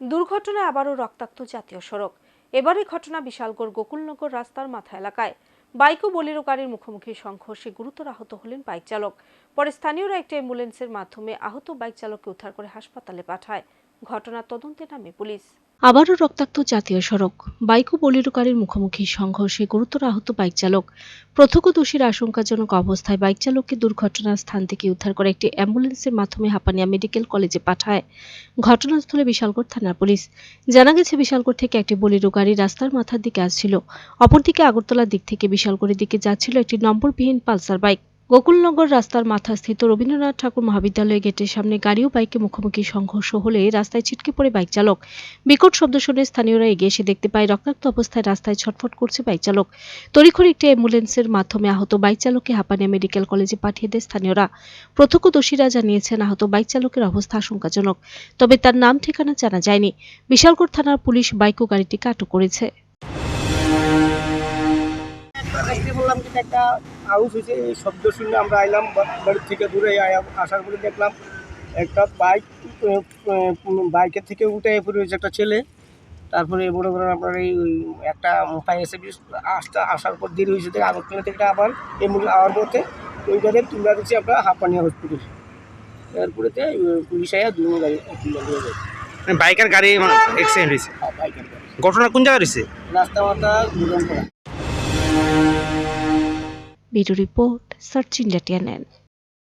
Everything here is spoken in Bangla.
দুর্ঘটনায় আবারও রক্তাক্ত জাতীয় সড়ক। এবারে ঘটনা বিশালগড় গোকুলনগর রাস্তার মাথা এলাকায়। বাইক ও বলিরো গাড়ির মুখোমুখি সংঘর্ষে গুরুতর আহত হলেন বাইক চালক। পরে স্থানীয়রা একটি অ্যাম্বুলেন্সের মাধ্যমে আহত বাইক চালককে উদ্ধার করে হাসপাতালে পাঠায়। ঘটনার তদন্তে নামে পুলিশ। আবারও রক্তাক্ত জাতীয় সড়ক। বাইক ও বলিরো গাড়ির মুখোমুখি সংঘর্ষে গুরুতর আহত বাইক চালক। প্রত্যক্ষদর্শীর আশঙ্কাজনক অবস্থায় বাইক চালককে দুর্ঘটনার স্থান থেকে উদ্ধার করে একটি অ্যাম্বুলেন্সের মাধ্যমে হাপানিয়া মেডিকেল কলেজে পাঠায়। ঘটনাস্থলে বিশালগড় থানার পুলিশ। জানা গেছে, বিশালগড় থেকে একটি বলিরো গাড়ি রাস্তার মাথার দিকে আসছিল। অপরদিকে আগরতলার দিক থেকে বিশালগড়ের দিকে যাচ্ছিল একটি নম্বরবিহীন পালসার বাইক। গোকুলনগর রাস্তার মাথাস্থিত রবীন্দ্রনাথ ঠাকুর মহাবিদ্যালয় গেটের সামনে গাড়ি ও বাইকে মুখোমুখি সংঘর্ষ হলে রাস্তায় ছিটকে পড়ে বাইক চালক। বিকট শব্দ শুনে স্থানীয়রা এগিয়ে এসে দেখতে পায়, রক্তাক্ত অবস্থায় রাস্তায় ছটফট করছে বাইক চালক। তড়িঘড়ি একটি অ্যাম্বুলেন্সের মাধ্যমে আহত বাইক চালককে হাপানিয়া মেডিকেল কলেজে পাঠিয়ে দেয় স্থানীয়রা। প্রত্যক্ষদর্শীরা জানিয়েছেন, আহত বাইক চালকের অবস্থা আশঙ্কাজনক, তবে তার নাম ঠিকানা জানা যায়নি। বিশালগড় থানার পুলিশ বাইক ও গাড়িটিকে আটক করেছে। আউস হয়েছে এই শব্দ শুনে আমরা আইলাম বাড়ির থেকে দূরে আয়া- আসার পরে দেখলাম একটা বাইক বাইকের থেকে উঠে পড়ে হয়েছে একটা ছেলে। তারপরে মনে করেন আপনার এই একটা ফায়ার সার্ভিস আসতে আসার পর দেরি হয়েছে থেকে আগরতলা থেকে আবার এমনি আওয়ার পথে ওইটাতে তুলে দিচ্ছি আমরা হাঁপানিয়া হসপিটাল এরপরেতে পুলিশ আয়া দুজন গাড়ি তুলে দিয়ে যায় মানে বাইকের গাড়ি অ্যাক্সিডেন্ট হয়েছে? হ্যাঁ, বাইকের ঘটনা কোন জায়গায় হয়েছে? রাস্তা মাথা গুদাম Video Report Sachin Latianen.